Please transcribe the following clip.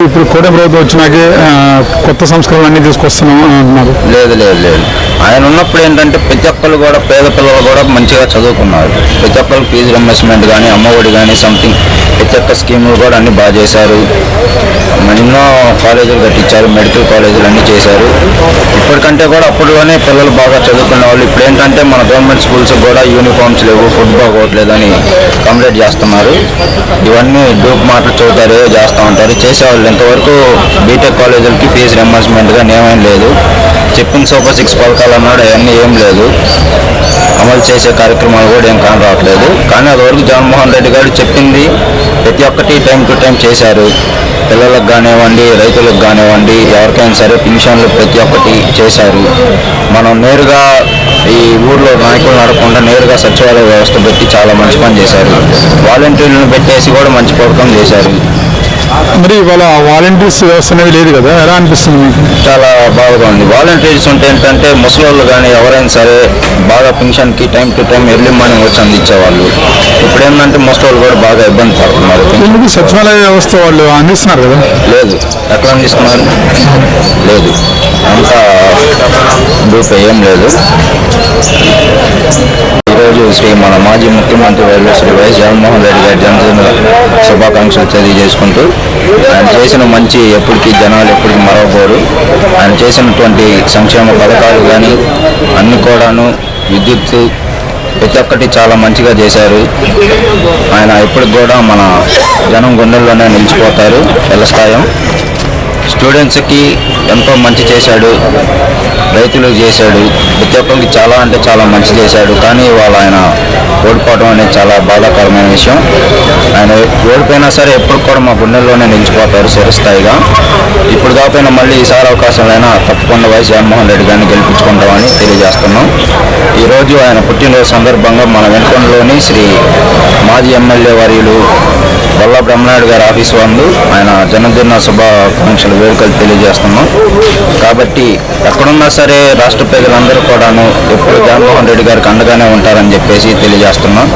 ఇప్పుడు కోట ప్రభుత్వం వచ్చినాకే ఆ, కొత్త సంస్కరణలు అన్ని తీసుకొస్తున్నాము అంటున్నారు. లేదు లేదు లేదు. ఆయన ఉన్నప్పుడు ఏంటంటే ప్రతి ఒక్కరు కూడా పేద పిల్లలు కూడా మంచిగా చదువుకున్నారు. ప్రతి ఒక్కరు ఫీజు రింబర్స్మెంట్ కానీ అమ్మఒడి కానీ సంథింగ్ ప్రతి ఒక్క స్కీములు కూడా అన్ని బాగా చేశారు. ఎన్నో కాలేజీలు కట్టించారు మెడికల్ కాలేజీలు అన్నీ చేశారు. ఇప్పటికంటే కూడా అప్పట్లోనే పిల్లలు బాగా చదువుకునే వాళ్ళు. ఇప్పుడు ఏంటంటే మన గవర్నమెంట్ స్కూల్స్ కూడా యూనిఫామ్స్ లేవు ఫుడ్ బాగోట్లేదు అని కంప్లైంట్ చేస్తున్నారు. ఇవన్నీ డూప్ మాటలు చదువుతారు ఏదో చేస్తూ ఉంటారు. చేసేవాళ్ళు ఇంతవరకు బీటెక్ కాలేజీలకి ఫీజు రింబర్స్మెంట్ కానీ ఏమేం లేదు. చెప్పిన సూపర్ సిక్స్ పథకాలు అన్నాడు అవన్నీ ఏం లేదు. అమలు చేసే కార్యక్రమాలు కూడా ఏం కాని రావట్లేదు కానీ అదివరకు జగన్మోహన్ రెడ్డి గారు చెప్పింది ప్రతి ఒక్కటి టైం టు టైం చేశారు. పిల్లలకు కానివ్వండి రైతులకు కానివ్వండి ఎవరికైనా సరే పింఛన్లు ప్రతి ఒక్కటి చేశారు. మనం నేరుగా ఈ ఊర్లో నాయకులు నడకుండా నేరుగా సచివాలయ వ్యవస్థ పెట్టి చాలా మంచి పని చేశారు. వాలంటీర్లను పెట్టేసి కూడా మంచి పథకం చేశారు. మరి ఇవాళ వాలంటీర్స్ వ్యవస్థ అనేది లేదు కదా? ఎలా అనిపిస్తుంది చాలా బాగా ఉంది. వాలంటీర్స్ ఉంటే ఏంటంటే ముసలోళ్ళు కానీ ఎవరైనా సరే బాగా పెన్షన్కి time to time early morning వచ్చి అందించేవాళ్ళు. ఇప్పుడు ఏంటంటే ముసలోళ్ళు కూడా బాగా ఇబ్బంది పడుతున్నారు. ఎందుకు సచివాలయ వ్యవస్థ వాళ్ళు అందిస్తున్నారు కదా? లేదు. ఎక్కడ అందిస్తున్నారు? లేదు. అంతా గ్రూప్ ఏం లేదు. శ్రీ మన మాజీ ముఖ్యమంత్రి వర్యులు శ్రీ వైఎస్ జగన్మోహన్ రెడ్డి గారి జన్మదిన శుభాకాంక్షలు తెలియజేసుకుంటూ ఆయన చేసిన మంచి ఎప్పటికీ జనాలు ఎప్పటికీ మరవబోరు. ఆయన చేసినటువంటి సంక్షేమ పథకాలు కానీ అన్ని కూడాను విద్యుత్ ప్రతి ఒక్కటి చాలా మంచిగా చేశారు. ఆయన ఇప్పటికి కూడా మన జనం గుండెల్లోనే నిలిచిపోతారు. ఎల్లస్థాయం స్టూడెంట్స్కి ఎంతో మంచి చేశాడు. రైతులకు చేశాడు. ప్రతి ఒక్కరికి చాలా అంటే చాలా మంచి చేశాడు. కానీ ఇవాళ ఆయన ఓడిపోవడం అనేది చాలా బాధాకరమైన విషయం. ఆయన ఓడిపోయినా సరే ఎప్పుడు కూడా మా గుండెల్లోనే నిలిచిపోతారు చిరస్థాయిగా ఇప్పుడు కాకపోయినా మళ్ళీ ఈసారి అవకాశాలైనా తప్పకుండా వైఎస్ జగన్మోహన్ రెడ్డి గారిని గెలిపించుకుంటామని తెలియజేస్తున్నాం. ఈరోజు ఆయన పుట్టినరోజు సందర్భంగా మన వెనుకొండలోని శ్రీ మాజీ ఎమ్మెల్యే వర్యులు వల్ల బ్రహ్మనాయుడు గారి ఆఫీస్ వాళ్ళు ఆయన జన్మదిన శుభాకాంక్షలు వేడుకలు తెలియజేస్తున్నాం. కాబట్టి ఎక్కడున్నా సరే రాష్ట్ర ప్రజలందరూ కూడాను ఎప్పుడు జగన్మోహన్ రెడ్డి గారికి అండగానే ఉంటారని చెప్పేసి తెలియజేస్తున్నాం.